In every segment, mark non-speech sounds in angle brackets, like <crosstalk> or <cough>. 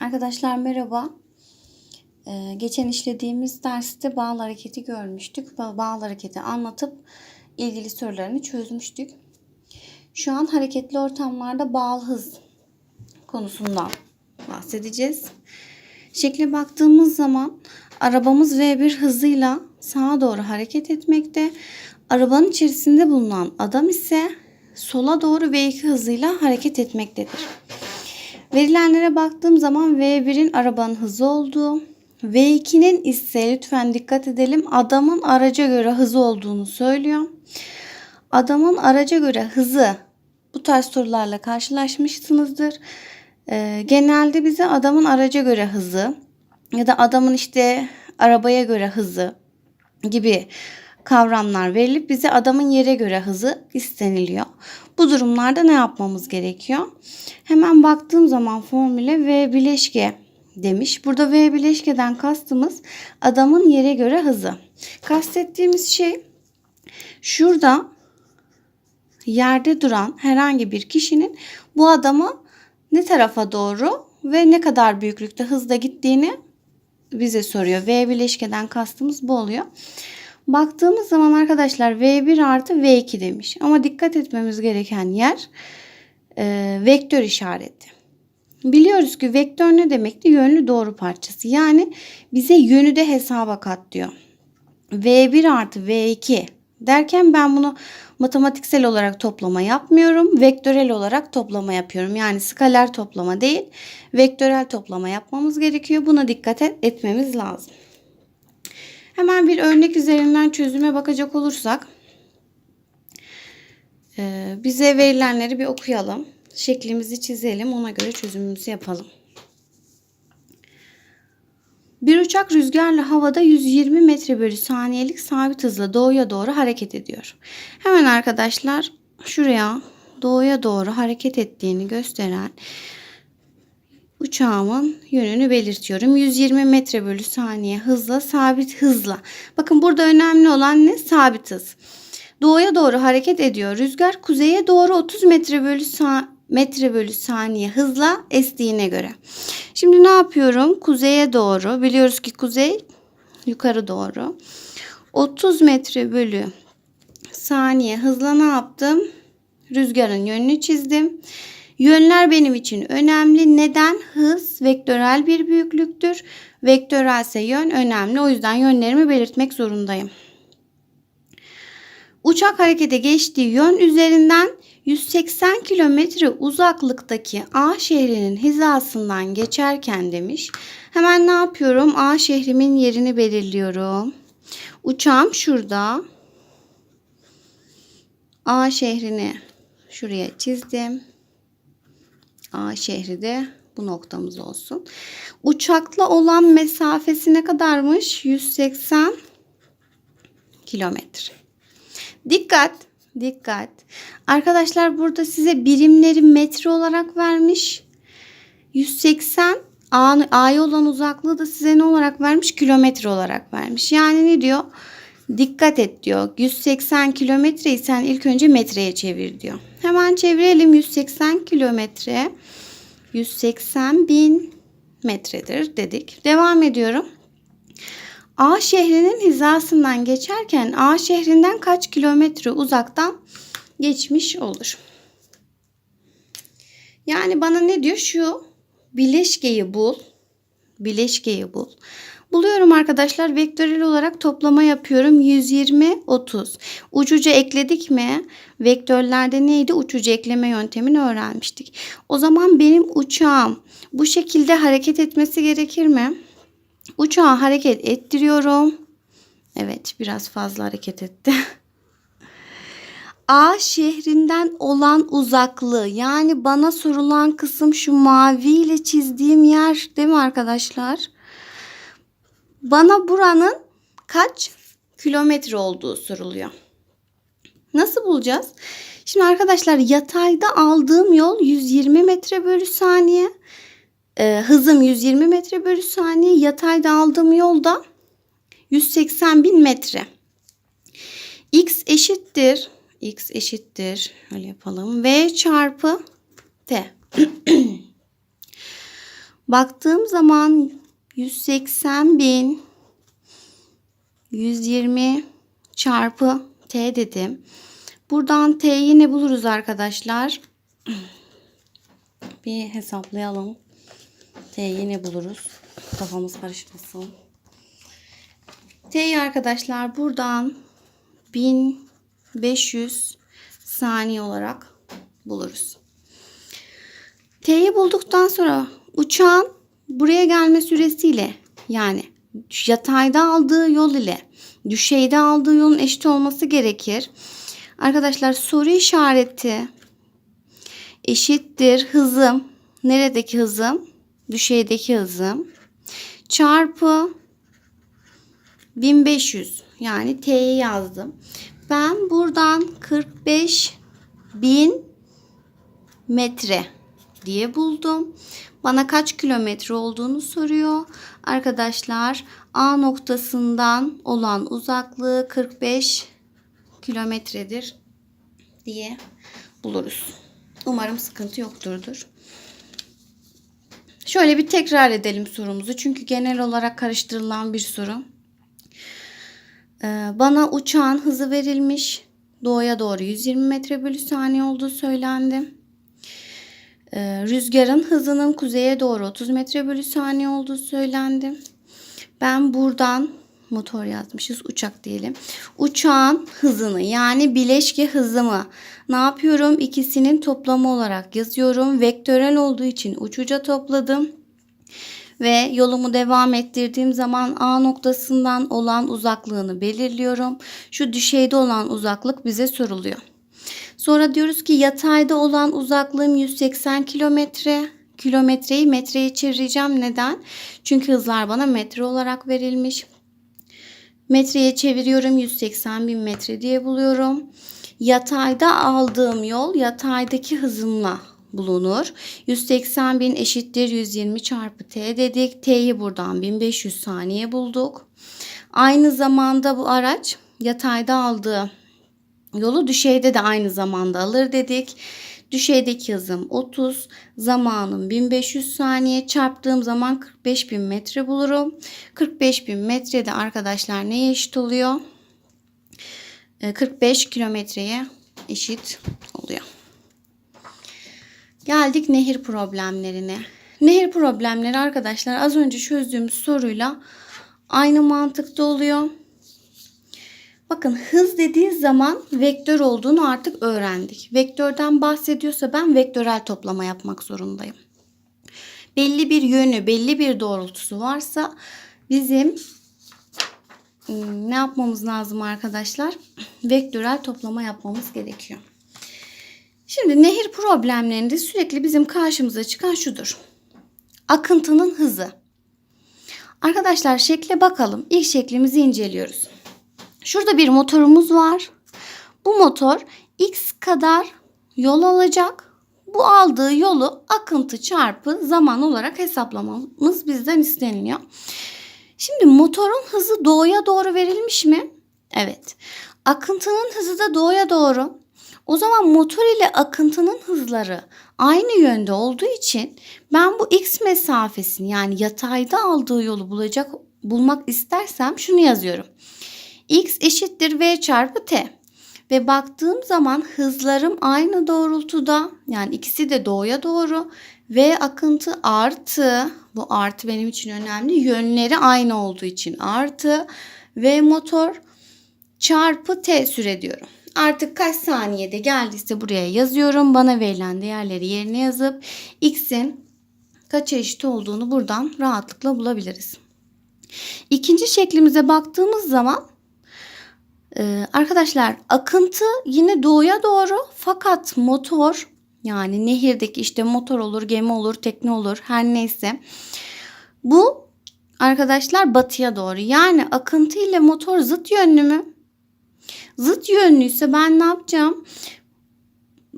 Arkadaşlar merhaba. Ee, geçen işlediğimiz derste bağıl hareketi görmüştük. Ba- Bağıl hareketi anlatıp ilgili sorularını çözmüştük. Şu an hareketli ortamlarda bağıl hız konusundan bahsedeceğiz. Şekle baktığımız zaman arabamız V1 hızıyla sağa doğru hareket etmekte. Arabanın içerisinde bulunan adam ise sola doğru V2 hızıyla hareket etmektedir. Verilenlere baktığım zaman V1'in arabanın hızı olduğu, V2'nin ise lütfen dikkat edelim adamın araca göre hızı olduğunu söylüyor. Adamın araca göre hızı bu tarz sorularla karşılaşmışsınızdır. Ee, genelde bize adamın araca göre hızı ya da adamın işte arabaya göre hızı gibi kavramlar verilip bize adamın yere göre hızı isteniliyor. Bu durumlarda ne yapmamız gerekiyor? Hemen baktığım zaman formüle V bileşke demiş. Burada V bileşkeden kastımız adamın yere göre hızı. Kastettiğimiz şey şurada yerde duran herhangi bir kişinin bu adamı ne tarafa doğru ve ne kadar büyüklükte hızla gittiğini bize soruyor. V bileşkeden kastımız bu oluyor. Baktığımız zaman arkadaşlar V1 artı V2 demiş. Ama dikkat etmemiz gereken yer e, vektör işareti. Biliyoruz ki vektör ne demekti? Yönlü doğru parçası. Yani bize yönü de hesaba kat diyor. V1 artı V2 derken ben bunu matematiksel olarak toplama yapmıyorum. Vektörel olarak toplama yapıyorum. Yani skaler toplama değil, vektörel toplama yapmamız gerekiyor. Buna dikkat et, etmemiz lazım. Hemen bir örnek üzerinden çözüme bakacak olursak e, bize verilenleri bir okuyalım. Şeklimizi çizelim. Ona göre çözümümüzü yapalım. Bir uçak rüzgarla havada 120 metre bölü saniyelik sabit hızla doğuya doğru hareket ediyor. Hemen arkadaşlar şuraya doğuya doğru hareket ettiğini gösteren uçağımın yönünü belirtiyorum. 120 metre bölü saniye hızla sabit hızla. Bakın burada önemli olan ne? Sabit hız. Doğuya doğru hareket ediyor. Rüzgar kuzeye doğru 30 metre bölü sa- metre bölü saniye hızla estiğine göre. Şimdi ne yapıyorum? Kuzeye doğru. Biliyoruz ki kuzey yukarı doğru. 30 metre bölü saniye hızla ne yaptım? Rüzgarın yönünü çizdim. Yönler benim için önemli. Neden? Hız vektörel bir büyüklüktür. Vektörelse yön önemli. O yüzden yönlerimi belirtmek zorundayım. Uçak harekete geçtiği yön üzerinden 180 kilometre uzaklıktaki A şehrinin hizasından geçerken demiş. Hemen ne yapıyorum? A şehrimin yerini belirliyorum. Uçağım şurada. A şehrini şuraya çizdim. A şehri de bu noktamız olsun. Uçakla olan mesafesi ne kadarmış? 180 kilometre. Dikkat, dikkat. Arkadaşlar burada size birimleri metre olarak vermiş. 180 A'ya olan uzaklığı da size ne olarak vermiş? Kilometre olarak vermiş. Yani ne diyor? Dikkat et diyor. 180 kilometreyi sen ilk önce metreye çevir diyor. Hemen çevirelim 180 kilometre. 180 bin metredir dedik. Devam ediyorum. A şehrinin hizasından geçerken A şehrinden kaç kilometre uzaktan geçmiş olur? Yani bana ne diyor? Şu bileşkeyi bul. Bileşkeyi bul. Buluyorum arkadaşlar. Vektörel olarak toplama yapıyorum. 120, 30. Ucuca ekledik mi? Vektörlerde neydi? Uçucu ekleme yöntemini öğrenmiştik. O zaman benim uçağım bu şekilde hareket etmesi gerekir mi? Uçağı hareket ettiriyorum. Evet biraz fazla hareket etti. <laughs> A şehrinden olan uzaklığı yani bana sorulan kısım şu mavi ile çizdiğim yer değil mi arkadaşlar? Bana buranın kaç kilometre olduğu soruluyor. Nasıl bulacağız? Şimdi arkadaşlar yatayda aldığım yol 120 metre bölü saniye. Ee, hızım 120 metre bölü saniye. Yatayda aldığım yolda 180 bin metre. X eşittir. X eşittir. Öyle yapalım. V çarpı T. <clears throat> Baktığım zaman 180 bin 120 çarpı t dedim. Buradan t'yi ne buluruz arkadaşlar? <clears throat> Bir hesaplayalım. T'yi ne buluruz? Kafamız karışmasın. T'yi arkadaşlar buradan 1500 saniye olarak buluruz. T'yi bulduktan sonra uçağın buraya gelme süresiyle yani yatayda aldığı yol ile düşeyde aldığı yolun eşit olması gerekir. Arkadaşlar soru işareti eşittir hızım. Neredeki hızım? Düşeydeki hızım. Çarpı 1500 yani T'yi yazdım. Ben buradan 45 bin metre diye buldum. Bana kaç kilometre olduğunu soruyor. Arkadaşlar A noktasından olan uzaklığı 45 kilometredir diye buluruz. Umarım sıkıntı yokturdur. Şöyle bir tekrar edelim sorumuzu. Çünkü genel olarak karıştırılan bir soru. Ee, bana uçağın hızı verilmiş. Doğuya doğru 120 metre bölü saniye olduğu söylendi. Ee, rüzgarın hızının kuzeye doğru 30 metre bölü saniye olduğu söylendi. Ben buradan motor yazmışız uçak diyelim. Uçağın hızını yani bileşke hızımı ne yapıyorum? İkisinin toplamı olarak yazıyorum. Vektörel olduğu için uçuca topladım. Ve yolumu devam ettirdiğim zaman A noktasından olan uzaklığını belirliyorum. Şu düşeyde olan uzaklık bize soruluyor. Sonra diyoruz ki yatayda olan uzaklığım 180 kilometre. Kilometreyi metreye çevireceğim. Neden? Çünkü hızlar bana metre olarak verilmiş. Metreye çeviriyorum 180 bin metre diye buluyorum. Yatayda aldığım yol yataydaki hızımla bulunur. 180 bin eşittir 120 çarpı t dedik. T'yi buradan 1500 saniye bulduk. Aynı zamanda bu araç yatayda aldığı yolu düşeyde de aynı zamanda alır dedik. Düşeydeki hızım 30, zamanım 1500 saniye çarptığım zaman 45 bin metre bulurum. 45 bin metrede arkadaşlar neye eşit oluyor? 45 kilometreye eşit oluyor. Geldik nehir problemlerine. Nehir problemleri arkadaşlar az önce çözdüğümüz soruyla aynı mantıkta oluyor. Bakın hız dediği zaman vektör olduğunu artık öğrendik. Vektörden bahsediyorsa ben vektörel toplama yapmak zorundayım. Belli bir yönü, belli bir doğrultusu varsa bizim ne yapmamız lazım arkadaşlar? Vektörel toplama yapmamız gerekiyor. Şimdi nehir problemlerinde sürekli bizim karşımıza çıkan şudur. Akıntının hızı. Arkadaşlar şekle bakalım. İlk şeklimizi inceliyoruz. Şurada bir motorumuz var. Bu motor x kadar yol alacak. Bu aldığı yolu akıntı çarpı zaman olarak hesaplamamız bizden isteniliyor. Şimdi motorun hızı doğuya doğru verilmiş mi? Evet. Akıntının hızı da doğuya doğru. O zaman motor ile akıntının hızları aynı yönde olduğu için ben bu x mesafesini yani yatayda aldığı yolu bulacak bulmak istersem şunu yazıyorum. X eşittir v çarpı t. Ve baktığım zaman hızlarım aynı doğrultuda yani ikisi de doğuya doğru ve akıntı artı bu artı benim için önemli yönleri aynı olduğu için artı ve motor çarpı t süre diyorum. Artık kaç saniyede geldiyse buraya yazıyorum. Bana verilen değerleri yerine yazıp x'in kaç eşit olduğunu buradan rahatlıkla bulabiliriz. İkinci şeklimize baktığımız zaman e, arkadaşlar akıntı yine doğuya doğru fakat motor yani nehirdeki işte motor olur, gemi olur, tekne olur her neyse. Bu arkadaşlar batıya doğru. Yani akıntı ile motor zıt yönlü mü? Zıt yönlüyse ben ne yapacağım?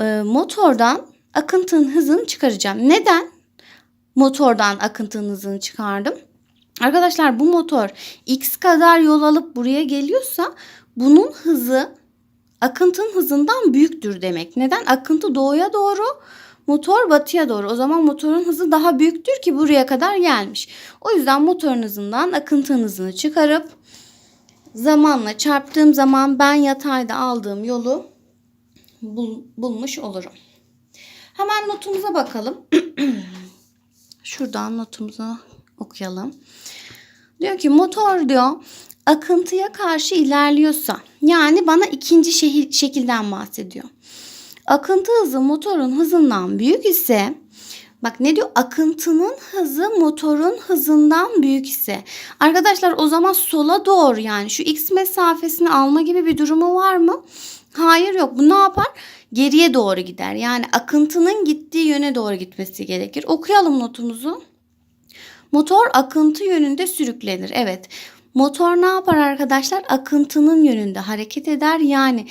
E, motordan akıntının hızını çıkaracağım. Neden? Motordan akıntının hızını çıkardım. Arkadaşlar bu motor x kadar yol alıp buraya geliyorsa bunun hızı akıntının hızından büyüktür demek. Neden? Akıntı doğuya doğru, Motor batıya doğru. O zaman motorun hızı daha büyüktür ki buraya kadar gelmiş. O yüzden motorun hızından akıntı hızını çıkarıp zamanla çarptığım zaman ben yatayda aldığım yolu bul- bulmuş olurum. Hemen notumuza bakalım. <clears throat> Şuradan notumuzu okuyalım. Diyor ki motor diyor akıntıya karşı ilerliyorsa yani bana ikinci şehir, şekilden bahsediyor. Akıntı hızı motorun hızından büyük ise bak ne diyor akıntının hızı motorun hızından büyük ise arkadaşlar o zaman sola doğru yani şu x mesafesini alma gibi bir durumu var mı? Hayır yok. Bu ne yapar? Geriye doğru gider. Yani akıntının gittiği yöne doğru gitmesi gerekir. Okuyalım notumuzu. Motor akıntı yönünde sürüklenir. Evet. Motor ne yapar arkadaşlar? Akıntının yönünde hareket eder. Yani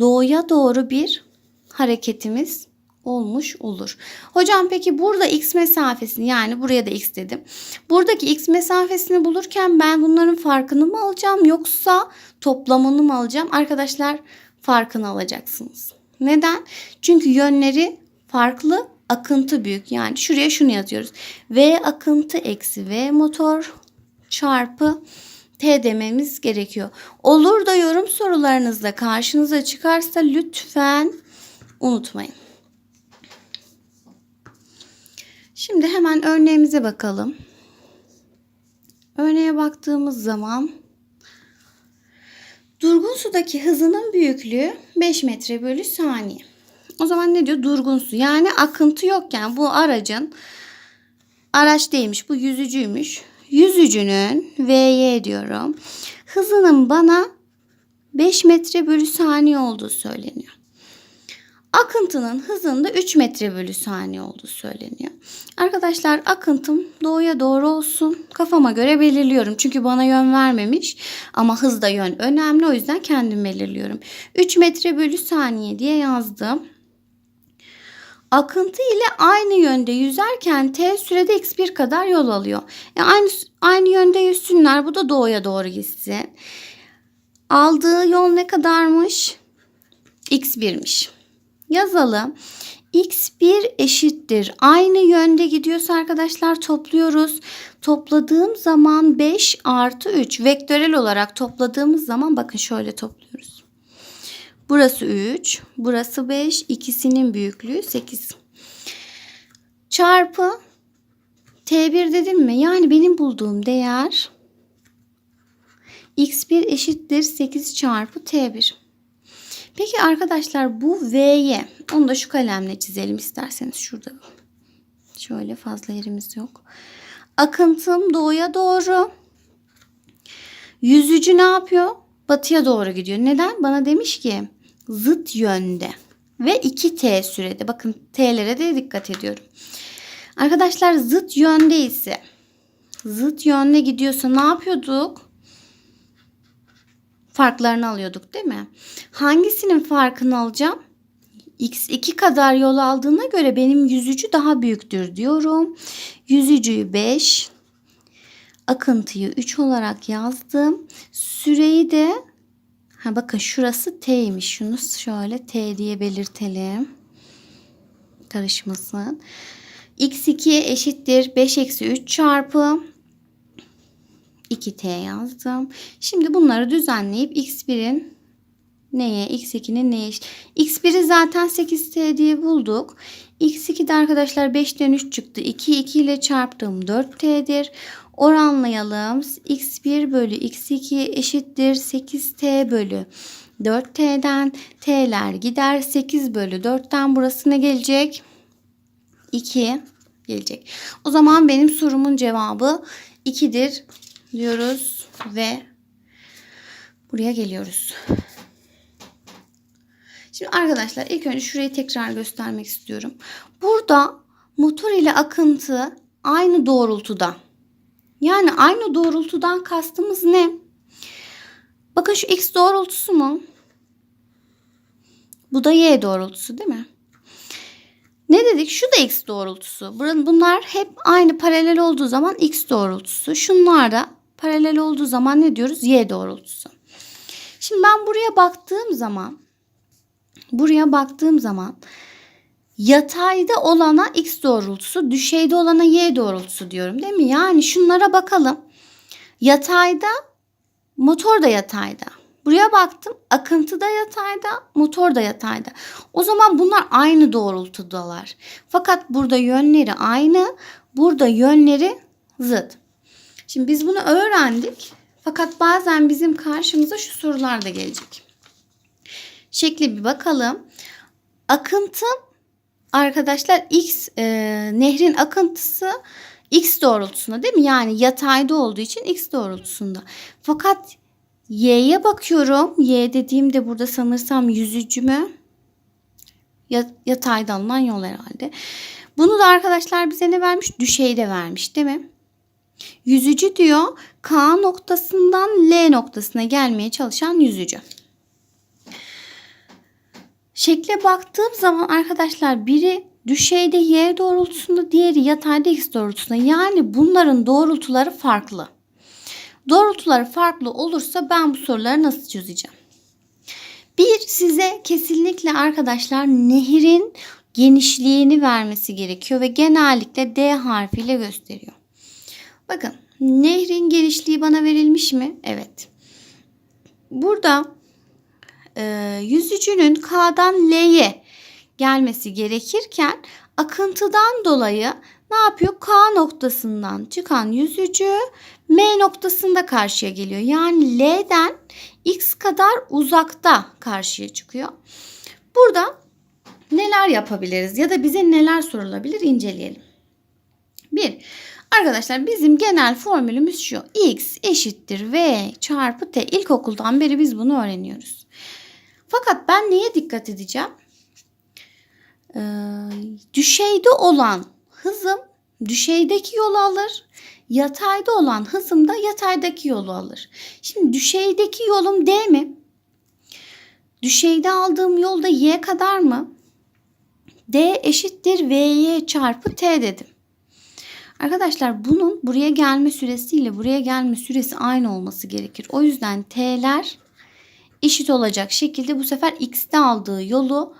doğuya doğru bir hareketimiz olmuş olur. Hocam peki burada x mesafesini yani buraya da x dedim. Buradaki x mesafesini bulurken ben bunların farkını mı alacağım yoksa toplamını mı alacağım? Arkadaşlar farkını alacaksınız. Neden? Çünkü yönleri farklı, akıntı büyük. Yani şuraya şunu yazıyoruz. V akıntı eksi V motor çarpı T dememiz gerekiyor. Olur da yorum sorularınızda karşınıza çıkarsa lütfen unutmayın. Şimdi hemen örneğimize bakalım. Örneğe baktığımız zaman durgun sudaki hızının büyüklüğü 5 metre bölü saniye. O zaman ne diyor? Durgun su. Yani akıntı yokken bu aracın araç değilmiş bu yüzücüymüş. Yüzücünün VY diyorum. Hızının bana 5 metre bölü saniye olduğu söyleniyor. Akıntının hızında 3 metre bölü saniye olduğu söyleniyor. Arkadaşlar akıntım doğuya doğru olsun. Kafama göre belirliyorum. Çünkü bana yön vermemiş. Ama hızda yön önemli. O yüzden kendim belirliyorum. 3 metre bölü saniye diye yazdım. Akıntı ile aynı yönde yüzerken t sürede x1 kadar yol alıyor. Yani aynı, aynı yönde yüzsünler. Bu da doğuya doğru gitsin. Aldığı yol ne kadarmış? x1'miş. Yazalım. x1 eşittir. Aynı yönde gidiyorsa arkadaşlar topluyoruz. Topladığım zaman 5 artı 3. Vektörel olarak topladığımız zaman bakın şöyle topluyoruz. Burası 3. Burası 5. İkisinin büyüklüğü 8. Çarpı T1 dedim mi? Yani benim bulduğum değer x1 eşittir 8 çarpı T1. Peki arkadaşlar bu V'ye onu da şu kalemle çizelim isterseniz şurada. Şöyle fazla yerimiz yok. Akıntım doğuya doğru. Yüzücü ne yapıyor? Batıya doğru gidiyor. Neden? Bana demiş ki zıt yönde ve 2t sürede. Bakın t'lere de dikkat ediyorum. Arkadaşlar zıt yönde ise zıt yönde gidiyorsa ne yapıyorduk? farklarını alıyorduk değil mi? Hangisinin farkını alacağım? x2 kadar yol aldığına göre benim yüzücü daha büyüktür diyorum. Yüzücüyü 5, akıntıyı 3 olarak yazdım. Süreyi de ha bakın şurası t'ymiş. Şunu şöyle t diye belirtelim. Karışmasın. x2 eşittir 5 eksi 3 çarpı 2t yazdım. Şimdi bunları düzenleyip x1'in neye, x2'nin neye x1'i zaten 8t diye bulduk. x2'de arkadaşlar 5'ten 3 çıktı. 2 2 ile çarptım 4t'dir. Oranlayalım. x1 bölü x2 eşittir 8t bölü 4t'den t'ler gider. 8 bölü 4'ten burası ne gelecek? 2 gelecek. O zaman benim sorumun cevabı 2'dir diyoruz ve buraya geliyoruz. Şimdi arkadaşlar ilk önce şurayı tekrar göstermek istiyorum. Burada motor ile akıntı aynı doğrultuda. Yani aynı doğrultudan kastımız ne? Bakın şu x doğrultusu mu? Bu da y doğrultusu değil mi? Ne dedik? Şu da x doğrultusu. Bunlar hep aynı paralel olduğu zaman x doğrultusu. Şunlar da paralel olduğu zaman ne diyoruz? Y doğrultusu. Şimdi ben buraya baktığım zaman buraya baktığım zaman yatayda olana x doğrultusu, düşeyde olana y doğrultusu diyorum değil mi? Yani şunlara bakalım. Yatayda, motor da yatayda. Buraya baktım, akıntı da yatayda, motor da yatayda. O zaman bunlar aynı doğrultudalar. Fakat burada yönleri aynı, burada yönleri zıt. Şimdi biz bunu öğrendik. Fakat bazen bizim karşımıza şu sorular da gelecek. Şekli bir bakalım. Akıntı arkadaşlar X e, nehrin akıntısı X doğrultusunda değil mi? Yani yatayda olduğu için X doğrultusunda. Fakat Y'ye bakıyorum. Y dediğimde burada sanırsam yüzücü mü? Ya- Yatayda alınan yol herhalde. Bunu da arkadaşlar bize ne vermiş? Düşeyde vermiş değil mi? Yüzücü diyor K noktasından L noktasına gelmeye çalışan yüzücü. Şekle baktığım zaman arkadaşlar biri düşeyde y doğrultusunda diğeri yatayda x doğrultusunda. Yani bunların doğrultuları farklı. Doğrultuları farklı olursa ben bu soruları nasıl çözeceğim? Bir size kesinlikle arkadaşlar nehrin genişliğini vermesi gerekiyor ve genellikle D harfiyle gösteriyor. Bakın nehrin genişliği bana verilmiş mi? Evet. Burada e, yüzücünün K'dan L'ye gelmesi gerekirken akıntıdan dolayı ne yapıyor? K noktasından çıkan yüzücü M noktasında karşıya geliyor. Yani L'den X kadar uzakta karşıya çıkıyor. Burada neler yapabiliriz ya da bize neler sorulabilir inceleyelim. Bir, Arkadaşlar bizim genel formülümüz şu. X eşittir V çarpı T. İlkokuldan beri biz bunu öğreniyoruz. Fakat ben neye dikkat edeceğim? Ee, düşeyde olan hızım düşeydeki yolu alır. Yatayda olan hızım da yataydaki yolu alır. Şimdi düşeydeki yolum D mi? Düşeyde aldığım yolda Y kadar mı? D eşittir VY çarpı T dedim. Arkadaşlar bunun buraya gelme süresiyle buraya gelme süresi aynı olması gerekir. O yüzden t'ler eşit olacak şekilde bu sefer x'te aldığı yolu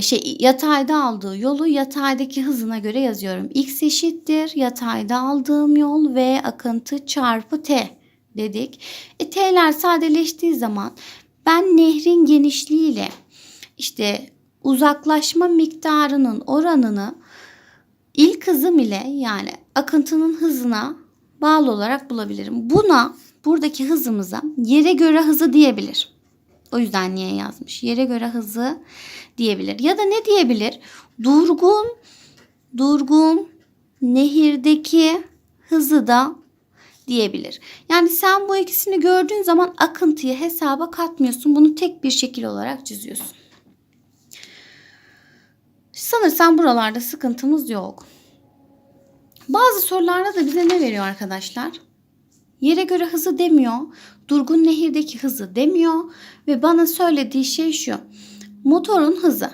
şey yatayda aldığı yolu yataydaki hızına göre yazıyorum. x eşittir yatayda aldığım yol ve akıntı çarpı t dedik. E, t'ler sadeleştiği zaman ben nehrin genişliğiyle işte uzaklaşma miktarının oranını ilk hızım ile yani akıntının hızına bağlı olarak bulabilirim. Buna buradaki hızımıza yere göre hızı diyebilir. O yüzden niye yazmış? Yere göre hızı diyebilir. Ya da ne diyebilir? Durgun, durgun nehirdeki hızı da diyebilir. Yani sen bu ikisini gördüğün zaman akıntıyı hesaba katmıyorsun. Bunu tek bir şekil olarak çiziyorsun. Sanırsam buralarda sıkıntımız yok. Bazı sorularda da bize ne veriyor arkadaşlar? Yere göre hızı demiyor. Durgun nehirdeki hızı demiyor. Ve bana söylediği şey şu. Motorun hızı.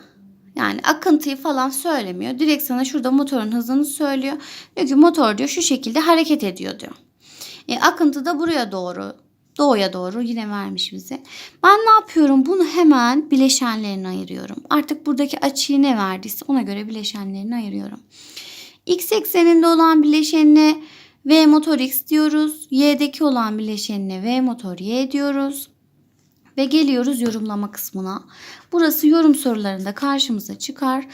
Yani akıntıyı falan söylemiyor. Direkt sana şurada motorun hızını söylüyor. Diyor ki motor diyor şu şekilde hareket ediyor diyor. E, akıntı da buraya doğru doğuya doğru yine vermiş bize. Ben ne yapıyorum? Bunu hemen bileşenlerine ayırıyorum. Artık buradaki açıyı ne verdiyse ona göre bileşenlerini ayırıyorum. X ekseninde olan bileşenine V motor X diyoruz. Y'deki olan bileşenine V motor Y diyoruz. Ve geliyoruz yorumlama kısmına. Burası yorum sorularında karşımıza çıkar.